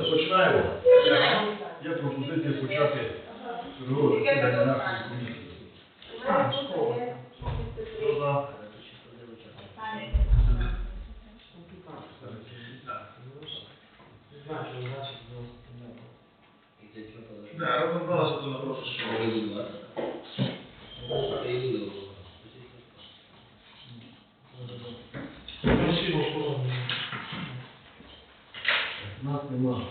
Починаємо. Починаємо. Є пропозиція почати чергове засідання нашої комісії. Хто за? Да, розібралися до напрошу, що Нас нема.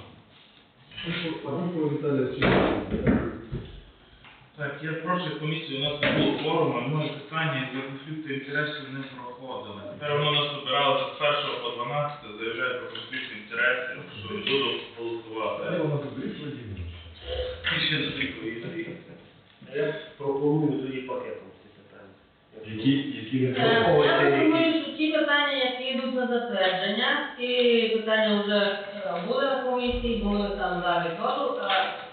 Так, я прошу комісію, у нас не було форуму, моє питання за конфлікти інтересів не проходили. Тепер воно нас обирало з 1 по 12, заявляє про конфлікт інтересів, що не буду голосувати. Ще три ковіди. Я пропоную тоді пакетом ці питання. Які, які не Е. Я думаю, що ті питання, які йдуть на затвердження, ті питання вже були на комісії, були там далі. Е,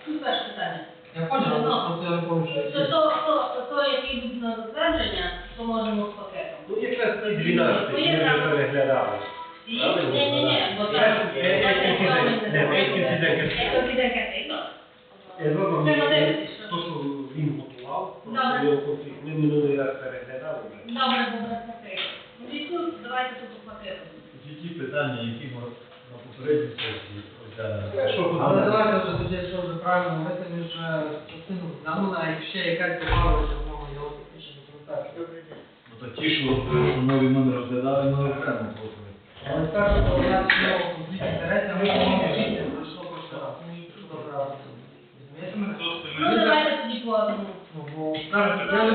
ну, Перше питання. Я понял, Ну, просто я не помню, що То, то, то, то, йдуть на затвердження, то можемо з пакетом. Ну, якраз той 12, ми вже переглядали. Ні, ні, ні, бо там... Декілька, і то. Що він готував. Ми минулий раз переглядали. Добре, добре, пакет. Ну, і тут давайте тут. Ті ті питання, які на попередній сесії розглянули. Що Але давайте вже тоді, що вже правильно, ми самі вже частину розглянули, а якщо ще якась добавилася в мого його технічну документацію. Ну то ті, що що нові ми не розглядали, ми окремо послухали. Але так, що у нас є конфлікт інтересів, ми по моєму житті пройшло прошлий раз. Добре, розумієте мене? Ну, давайте тоді по. Ну, бо кажете, я не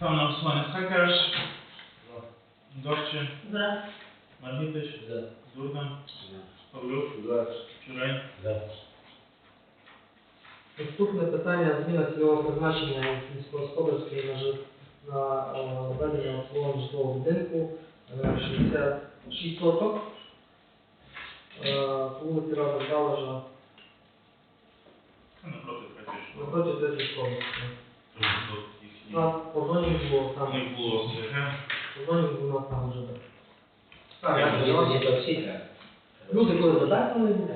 Там на голосування Сакаш, Дорчин, За. Маргітич, За. Дурдан, Павлюк, за. Чурень. За. Наступне питання зміна цільового призначення міськогосподарської на жит- на е, ведення обслуговування житлового будинку е, 66 соток. Е, по вулиці Рада Галажа Це напроти практично. напроти третьої школи. Їхні. На позоні було У там, них було СГ. позоні було там вже. Так, Так, я треба. Люди коли задають, вони не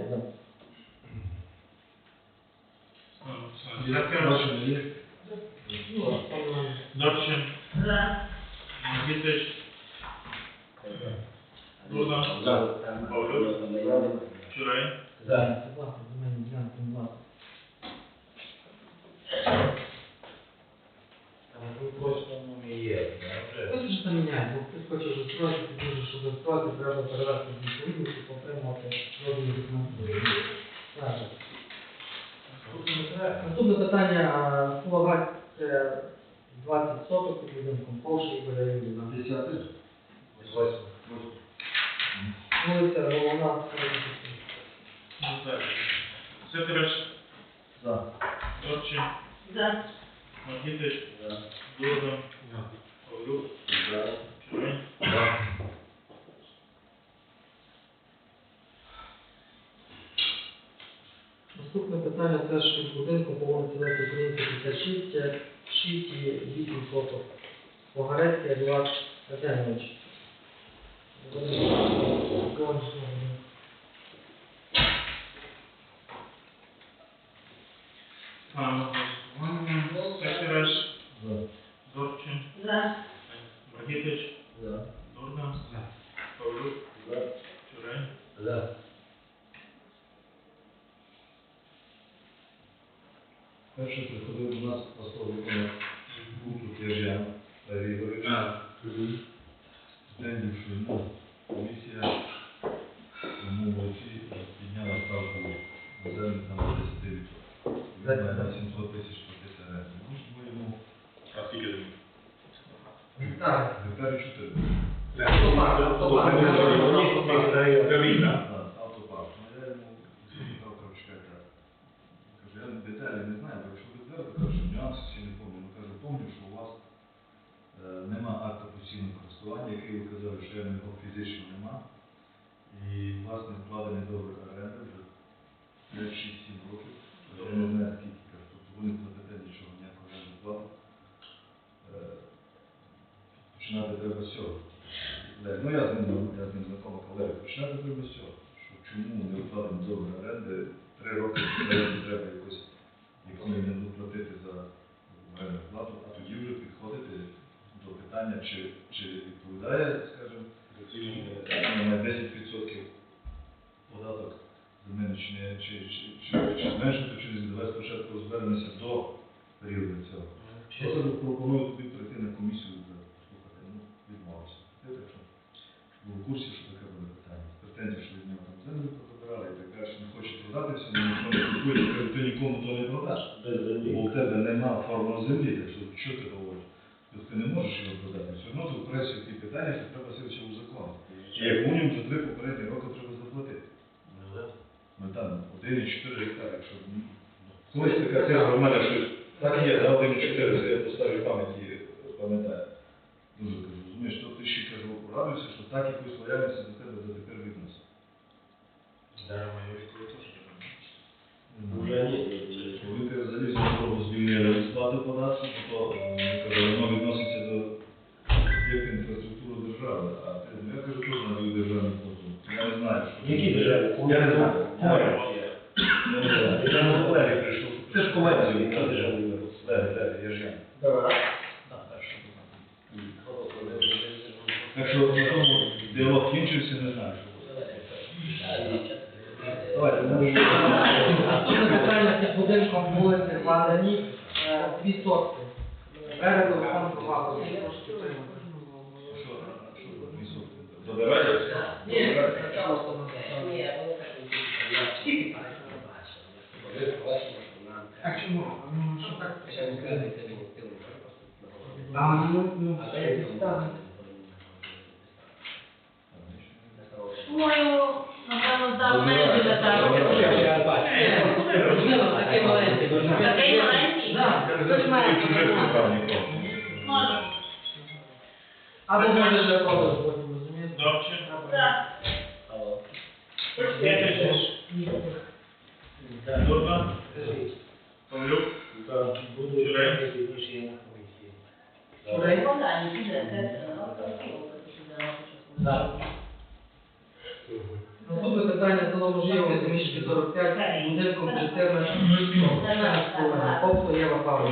Ну, це бачення, є? Ну, там, е, Дурдан, За. Там, Павлюк. За. власне, земельні ділянки, не власне. Там в основному є, вже. Хтось хоче строїти, дуже, щоб строїти, треба перевести з відповідності, отримати дозвіл документи. Наступне питання, а, Словак, це 20 соток під будинком, Повша Ігоря Юрійовна. Десятий? Восьмий. Вулиця Головна, Сакаш, За. Дорчин, За. Маргітич, Дурдан, Наступне питання теж під будинком по вулиці Лесі Українці 56, це 6 і 8 соток. Погарецький Едуард Еденович. Там на голосування Сакаш, За. Дорчин, За. Маргітич, За. Дурдан, Павлюк, За. Чурень. За. Перше приходив до нас посол виконав був тут Єр'ян, Левій Ігорович. День що ну, комісія тому році підняла ставку на землю там до 10%. Він має на 700 тисяч платити оренду. Ну, ми йому А скільки тобі? Так. гектарі 4. Автопарк, автопарк. Так, автопарк. Ну, я йому сказав, коротше, як так. Кажу, деталі не знаю, бо якщо твердо, кажу, нюанси всі не помню. Ну, кажу, помню, що у вас е, нема акту постійного користування, який ви казали, що я його фізично нема. І, власне, вкладений договір оренди вже 5-6-7 років. Я не знаю, скільки, кажу, тобто ви не платите нічого, ніякого оренду плату. Е, Починати треба з цього. Ле- Ну, я з ним, я з ним знакома колега. Починати треба з цього. Що чому не вкладено договір оренди, три роки оренди треба якось, яку не будуть платити за оренду плату, а тоді вже підходити до питання, чи, чи відповідає, скажімо, на 10% податок земельний, чи, не- чи, чи, чи, чи зменшити, чи не давай спочатку звернемося до періоду цього. Я зараз пропоную тобі прийти на комісію за слухати, ну, відмовився. Ти так що був курсі, що таке буде питання. Претензії, що від нього там землю позабирали і так далі, не хоче продатися, ні ніхто не купує, каже, ти нікому то не продаш. Бо у тебе нема форму землі, так що що ти говориш? Тобто ти не можеш його продати. Все одно ти впрешся в ті питання, що треба сидіти у закон. І як мінімум за три попередні роки треба заплатити. Ну там 1,4 гектари, якщо ну, колись така в мене щось так є, да, 1,4, я поставлю пам'яті, пам'ятаю. Дуже кажу, розумієш, то ти ще кажу, порадуйся, що так якусь лояльність до тебе дотепер відносить. Уже ні. Коли ти взагалі з того звільнили від сплати податку, то е, кажу, воно відноситься до об'єкту інфраструктури держави, а ти, ну, я кажу, теж надаю державний послуг. Я не знаю, що... Які державні? Я не знаю. Я не знаю. Я на Леві прийшов. Це ж комерція, Які державні? Леві, Леві, я ж я. Так що на тому діалог кінчився, не знаю, може, Наступне будинком вулиці вкладені е, дві сотки. Берегу фонд багато. Прошу підтримати. Що, що тут не сутки? Забираєте? Ні, пишуть. А чому? Ну, що так? А, А, ну, ну, так. Думаю, напевно, там менше деталі. Такий маленький. Такий маленький? Да, хтось має Чужих Може. Або може вже продаж потім, розумієте? Добче? Так. Дурна? Павлюк? Qual foi ela, Paulo?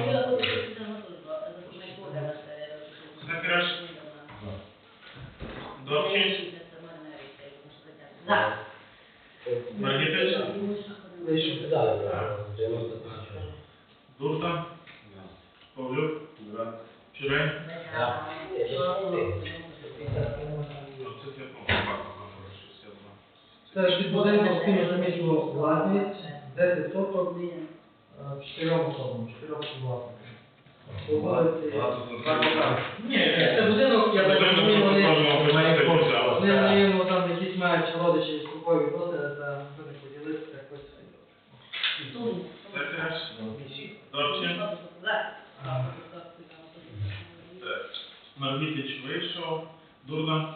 Барбара. Ні, Це будинок, я так розумію, вони, Вони вони, ну, там якісь мають родичі військові відносини, та вони поділитися якось. Маргітич вийшов. Дурна?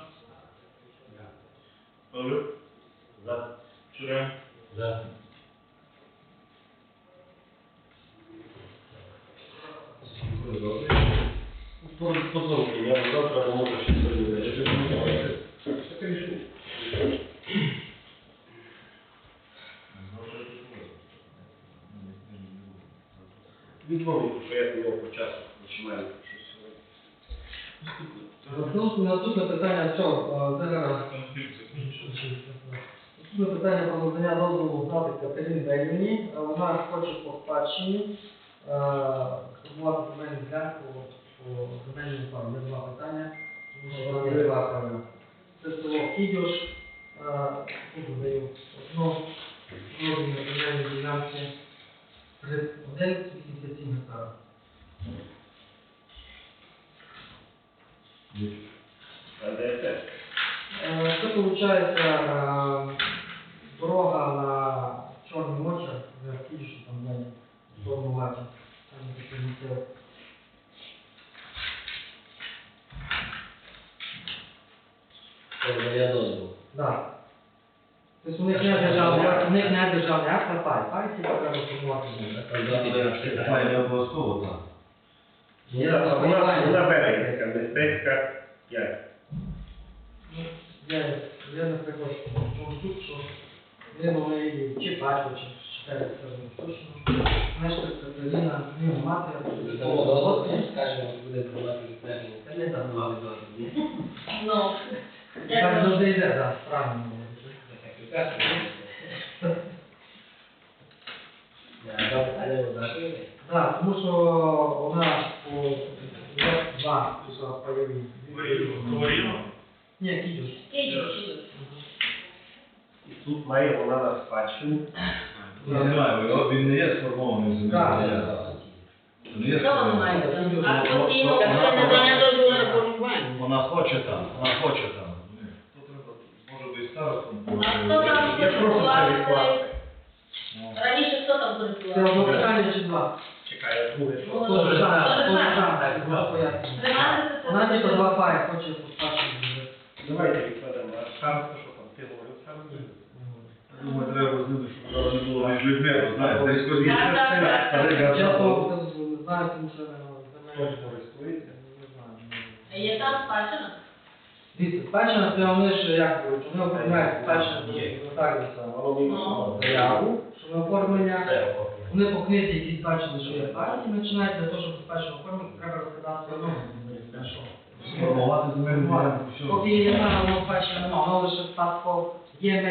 Павлюк? За. Чурень? За. Позвольте, я завтра можу ще сьогодні. Відмовив, що я до нього по часу починаю щось сьогодні. Наступне, наступне питання, що, е, це зараз. Конфлікт закінчився. Наступне питання про надання дозволу знати Катерині Бельміні. Е, Вона хоче по спадщині е, сформувати земельну ділянку по земельному плану. Є два питання, тому що вона є два права. Це село Кідюш, е, тут даю одну розмір земельної ділянки 31,87 гектара. А де це? Е, Це виходить дорога на Чорний Моча, в Київщині, там далі, в сторону Латі. Там місце. Це я дозволу. Да. Тобто у них не державний акт, у них не державний акт, а пай. Пай тільки треба формувати. Має не обов'язково, так. Є Вона, вона, пай. вона бере, яка небезпека, як? Ну, Я, я, наприклад, тут, що не її чи батько, чи читають, скажімо, точно. Знаєш, так Катерина, ну, мати, Тому дозволу, скажемо, буде тривати відповідно. Та не там мали дозволу. Ну, Так завжди йде, так, правильно. Так. Так, тому що вона по два пішла пайові. Говоримо? Ні, кідюш. кідюш. І тут має вона на спадщину. Я знаю, його- він не є сформований землі. Так. Це не є Що ви сформований. маєте? А Ну, постійно ну, це вона- надання дозволу на формування. Вона хоче там, вона хоче там. Ні, То треба, може би і старостом. А хто там Я просто це відклад. користувався? Ну, Раніше хто там Це одне користувався? питання чи два? Чекає, друге, що? Ну, Тоже так, так, тоже тоже так. так, два пояснення. Триматися це Вона дуже типу два паї хоче постачити. Давайте відкладемо. А староста, думаю, треба знати, щоб зараз не було між людьми, бо знаєте, десь колись Так, так, так. гавчав. знаю, тому що не Хтось користується? не знаю. Є там спадщина? Дивіться, спадщина це вони ж як кажуть, вони оформляють спадщину до нотаріуса Ну. заяву, що на оформлення. Вони по книзі якісь бачили, що є спадщина, починають для того, щоб спадщину оформити, треба розглядати номер. Сформувати земельну ділянку, все. Поки її немає, воно спадщини немає, воно лише спадко є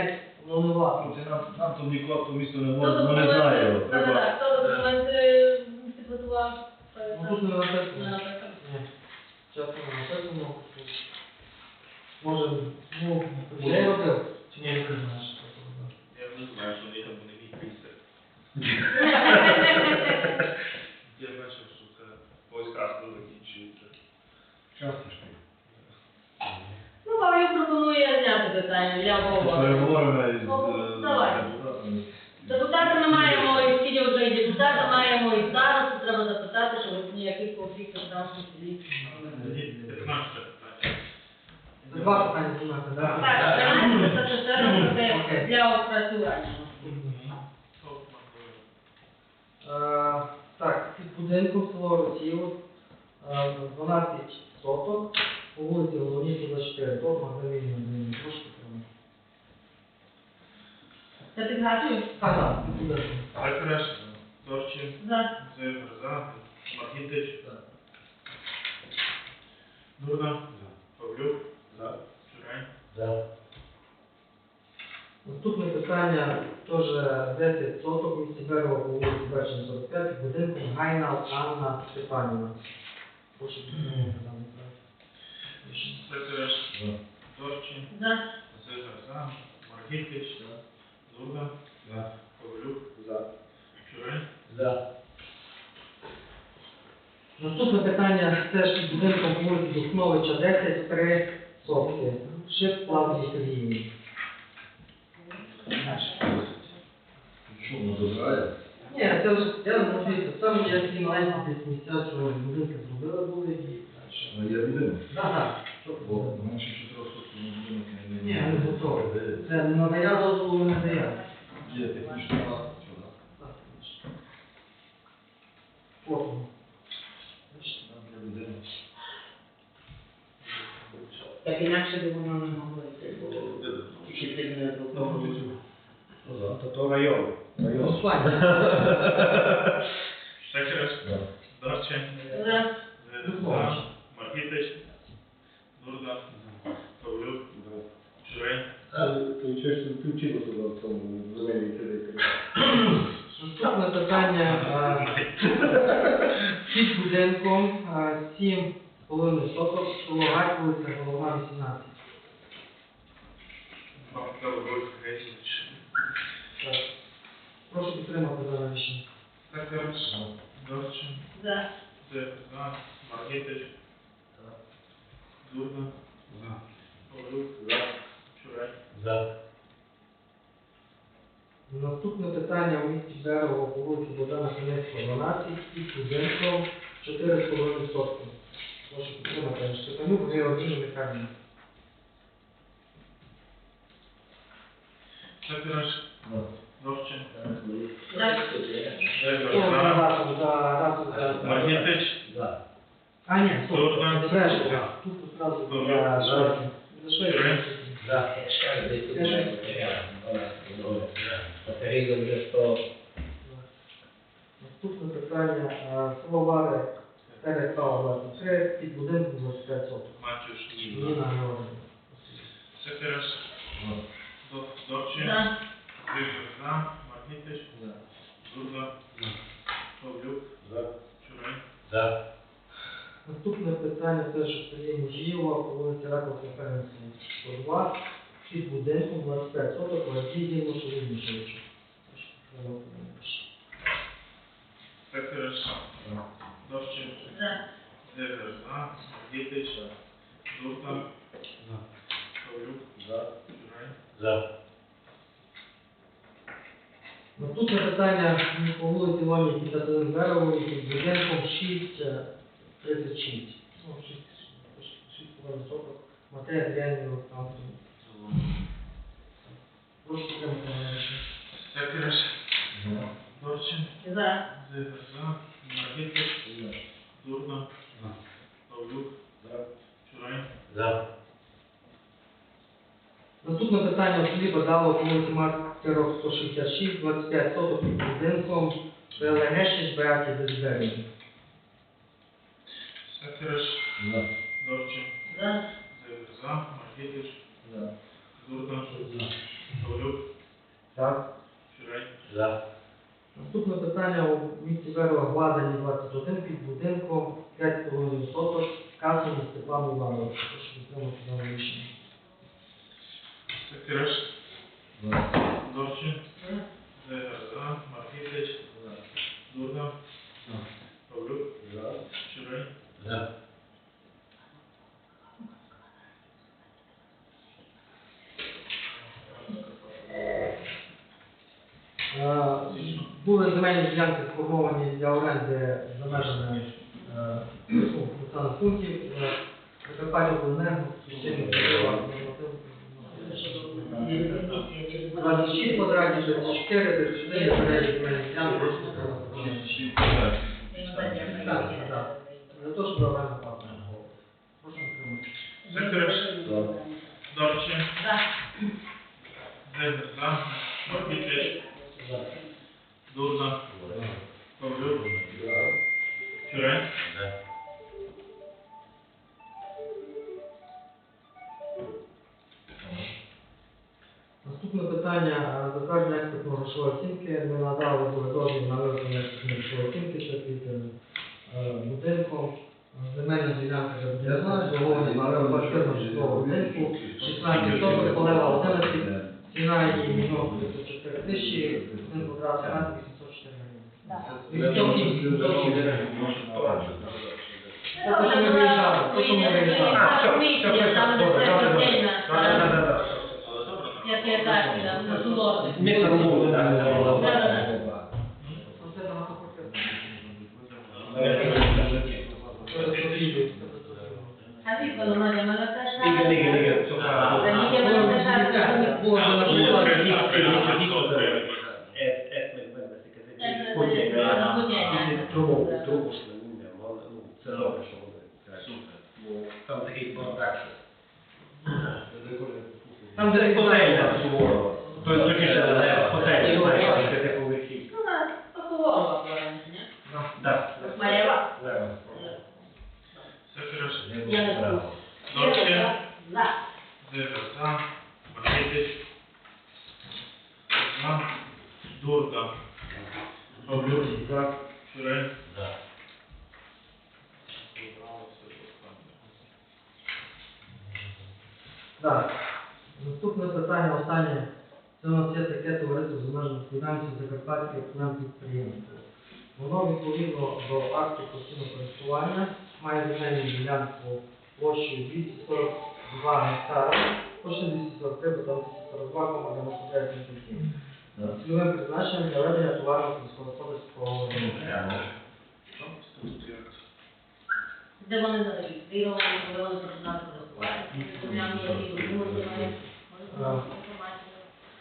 Воно не власне. Ну, це нам, нам то нікого, то місто не може, ну не знає. його. Треба, хто документи підготував? Ну тут не написано. Ні. Чесно не написано. Може, ну, робив. Чи ні, не знаєш, що це робив. Я не знаю, що вони там не міг місце. Я бачив, що це поїздка закінчується. часто ж ти. Ну, Павлюк пропонує обговорення. Переговоримо Ну, е, давай. ми маємо, і скільки вже і депутата маємо, і зараз треба запитати, щоб ніяких конфліктів в нашому селі. Тоді 15 питання. Це два питання знімати, Так, так? це це Окей. для опрацювання. Е, Так, під будинком село Росію, е, 12 соток, по вулиці Головній 24, то магазин Це ти згадуєш? Так, так, під будинком. Закреш, Торчин, За. Зивер, за, Маргітич, Дурна, Павлюк, Чурай, Наступне питання теж 10 соток в місті Берега по вулиці Берчина 45, під будинком Гайна Анна Степанівна. Прошу підтримати даний проект. Рішення. Закреш, Торчин, За. Зивер, за, Маргітич, Дурна, Павлюк, Чурай, Наступне питання теж під будинком вулиці Духновича 10, 3 сотки. Шип Клавдії Сергіївні. Що, воно добирає? Ні, це вже, я не знаю, там є такі маленькі десь місця, що будинки зробили були і далі. Ну, я. Так, так. Бо менше 4 сотень на будинок не Ні, не готові. Це надання дозволу, не дає. Є технічна да. Так, інакше би воно не могло йти, бо вчитель не виконує. То то район. Район. Голосування. Закреш, Торчин, За. Зивер, за, Маргітич, Дурна, Павлюк, Чурай, То чогось включило туди в тому земельній території. Наступне питання. е, Під будинком 7,5 соток, село Гай, вулиця Головна 18. Павлюк, Гейсович. Так. Прошу підтримати дане рішення. Закреш, Торчин, За. Зивер, за, Маргітич, Дурна, Павлюк, Чурай, Наступне питання у місті Берего по вулиці Богдана Хмельницького 12, під будинком 4,5 сотки. Прошу підтримати. Штепанюк, Георгій Михайлівна. Закреш, Торчин, За. Зивер, Хто за, разом за разом за... Маргітич, А, нет, стоп, Брэшка. Тут сразу на жарке. Да. Повторил уже, что... Наступно питання словари Тере Слава Власне під будинку 25 соток. Матюш Ніна. Ніна Георгій. Секерас. Дорче. Да. Рибер за. Магнітич. Да. Зурба. Да. Павлюк. Да. Чурай. Да. Наступне питання теж у селі Мужієва, по вулиці Раков Конференції. 102, під будинком 25 соток, Вадії Мушевинішевичу. Закреш, Торчин, За. Зивер, за, Маргітич, Дурна, Павлюк, Чурай, Наступне питання. По вулиці Лоні Кітатин Берегової, під будинком 6, е, 36. Ну, 6, 6 соток. Матея Дрянина Олександрівна. Прошу підтримати мене рішення. Закреш, Торчин, За. Зивер, за, Маргітич, Дурна, Павлюк, Чурай, Наступне питання у селі Бадало, вулиці Маркеров 166, 25 соток під будинком ПЛГ-6 Беаті Безбережні. Закреш, Торчин, За. Зивер, за, Маргітич, Дурна, Павлюк, Так. Щурей. За. Наступне питання у місті Верова Гладані 21 під будинком 5,5 соток Касані Степану Івановичу. Прошу підтримати дане рішення. Сокираш. Дорчин. Зайга. За. Маркітич. Дурна. Павлюк. Щурей. За. Е, Були земельні ділянки сформовані для оренди за межами е, ну, населених пунктів. Прикарпаття Обленерго, Священник Кирила, 26 квадратів, 34, 34, перелік земельних ділянок, прошу підтримати. Так, так. За те, що оренда платна. Прошу підтримати. Сокираш. Дорчин. За. Зайга. За. Маркітич. За. Дурна. Павлюк. Щурей. Наступне питання е, затвердження експертної грошової оцінки. Ми надали дозвіл на вироблення експертної грошової оцінки, це під е, будинком. Земельна ділянка для будівництва обслуговування багатоквартирного житлового будинку, 16 соток, полева 11, ціна її мільйон 34 тисячі, один квадратний метр 804 гривень. Це вже була комісія, там не все постійно. Я п'ятачка, на судові. Ми там були, так. Це багатоквартирне. А ти коли мене мене теж Ліга, ліга, ліга. Все Та правильно. ні, я мене теж Було вже на прикладі. Е, е, ми- ми- ми таке Е, таке потім, е, е, розбудення. після Трубу, трубу буде, але, ну, це добре, що буде. Бо Там такий контракт. Там де готель, так, суворо. Тобто таке ж е, готель, знаєш, п'ятиповерхів. Ну, поховала раніше, ні? Так. Маєва. Лево. Сокираш. Я не знаю. Дорчин. За. Зайга. За. Маркітич. За. Дурна. Павлюк. Щурей. Так. Наступне питання, останнє. Це у нас є таке товариство з обмеженою відповідальністю Закарпатське окремі підприємство. Воно відповідно до акту постійного користування має земельну ділянку площею 242 гектари, точно 243, бо там 242,99 центів. Цільовим призначенням для ведення товарного сільськогосподарського виробництва. Де вони зареєстровані, коли вони інформацію.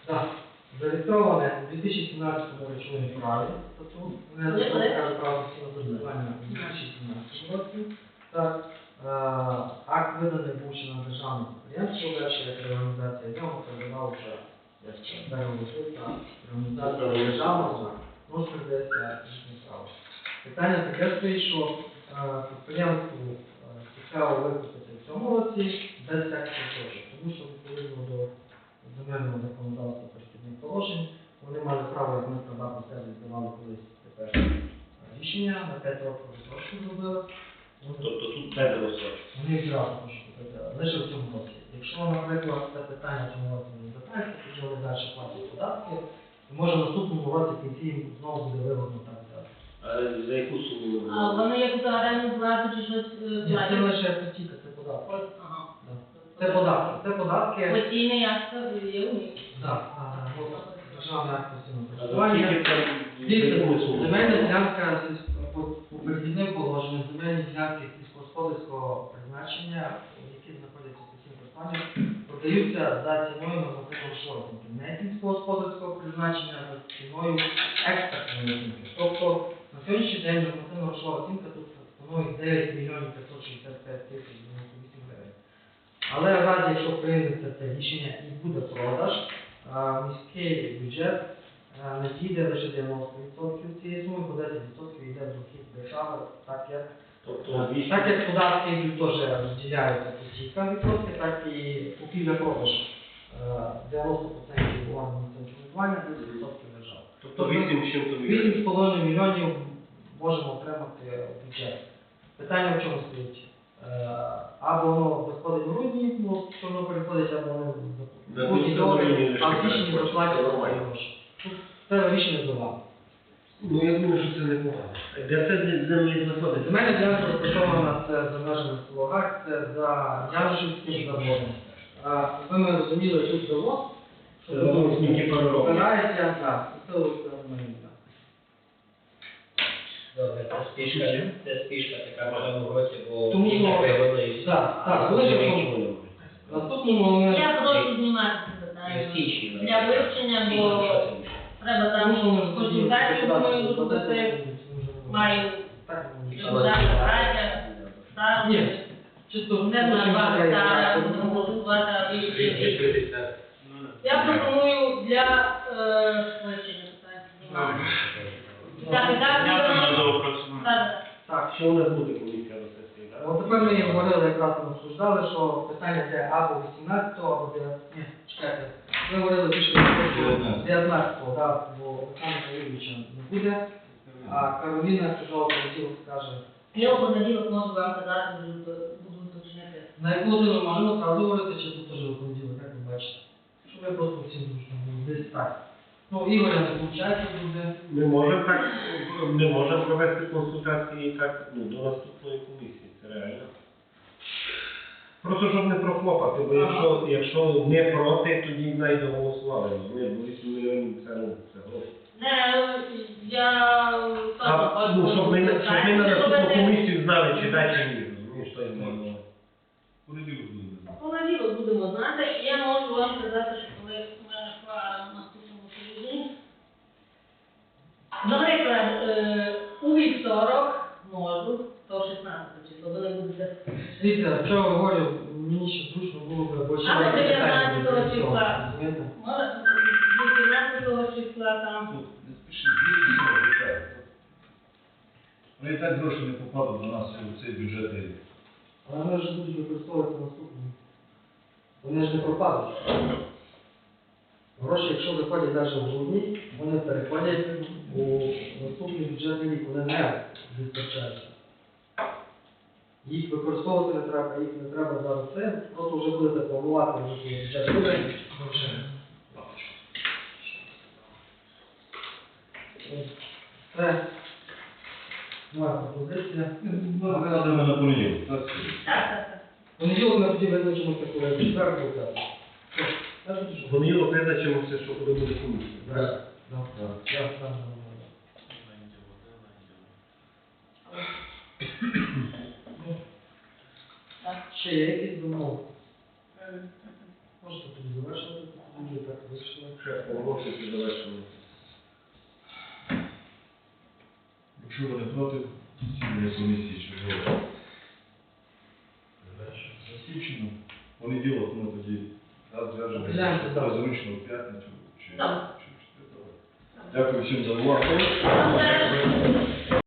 Так, зареєстроване у 2017 речовому праві статут, не Коли, коли? закон право користування у 2017 році. Так, е, акт виданий був ще на державне підприємство, далі як реорганізація нього передавав вже ну, здається. Питання таке стоїть, що е, підприємству е, цікаво викупити в цьому році без всяких грошей, тому що відповідно до земельного законодавства перехідних положень. Вони мали право, як ми приватний сервіс давали колись тепер е, рішення на 5 років розстрочку зробили. Тобто тут без розстрочки. Вони відразу можуть купити, лише в цьому році. Якщо, наприклад, це питання цьому році не звертається, тоді вони далі платять податки, і може в наступному році в кінці їм знову буде вигодно так взяти. А за яку суму А вони як за оренду плату чи щось е, Ні, Це платять? лише тільки це податки. Ага. Це податки. Це податки. Постійний акт є у них. Так, а, от, державний акт постійного А користування. скільки там Дивіться, земельна ділянка по, по перехідним положенням, земельні ділянки сільськогосподарського призначення, в продаються за ціною нормативно шортинки. Не сільськогосподарського призначення, за ціною експертної оцінки. Тобто на сьогоднішній день нормативно грошова оцінка тут становить 9 мільйонів 565 тисяч 98 гривень. Але в разі, якщо прийметься це рішення і буде продаж, міський бюджет не дійде лише 90% цієї суми, бо 10% йде в дохід держави, так як, Тобто так як податки теж розділяються по відсотки, так і купівля продаж е, 90% органів самоврядування, 10% держава. Тобто 8 чим-то мільйонів. 8,5 мільйонів можемо отримати в бюджет. Питання в чому стоїть? Е, Або воно виходить в грудні, ну, що воно переходить, або воно в грудні добре, а в січні заплатять гроші. Тут Це рішення за вами. Ну, я думаю, що це непогано. Де це землі знаходиться? Для мене ділянка розташована це за межами село це за Ярошівським заводом. А, Ви ми розуміли, тут завод, Це завод сміттєпереробний. збирається, так, це ось це моє. Добре, це спішка, це спішка така в цьому році, бо Тому що-. Так, так, коли ж наступному. Я прошу знімати це питання для вивчення, бо треба там консультацію мою зробити, маю стару, Ні, чисто не на голосувати, а. Я пропоную для е. Так, на Що у нас буде комісія до сесії, так? От тепер ми говорили, якраз ми обсуждали, що питання йде або 18-го, або 19 ні, чекайте. Ми говорили більше про 19-го, так, бо Юрійовича не буде, а Кароліна Чужого понеділок скаже, я в понеділок можу вам казати, буду уточнити. на яку годину можемо зразу чи тут теж у понеділок, як ви бачите. Щоб ви просто всім зручно було, десь так. Ну, Ігоря не виходить буде. Ми можемо так, ми можемо провести консультації так, ну, до наступної комісії, це реально. Просто щоб не прохлопати, бо якщо, якщо не проти, тоді навіть голосували. Розумієш, бо 8 мільйонів це, ну, це гроші. Не, я А, ну, щоб ми, щоб ми на наступну комісію знали, чи так, чи ні. Пропадуть. Гроші, якщо виходять навіть в грудні, вони переходять у наступний бюджетний рік, вони не вистачаються. Їх використовувати не треба, їх не треба зараз це, просто вже будете планувати вже бюджет буде. Це моя пропозиція. Ну, ми на понеділок. Понеділок ми тоді визначимося, коли четвер що? Визначимося, що коли буде комісія. Так, так, так, так. Ще є якісь думки? Можете тоді завершити, тоді так вийшло. Ще оголошується завершено. Якщо ви не проти, засідання комісії чужого. Засічено. Понеділок, ну тоді Гляньте, зв'яжемо так. зручно в п'ятницю чи чи, чи в четвер. Дякую всім за увагу. Там зараз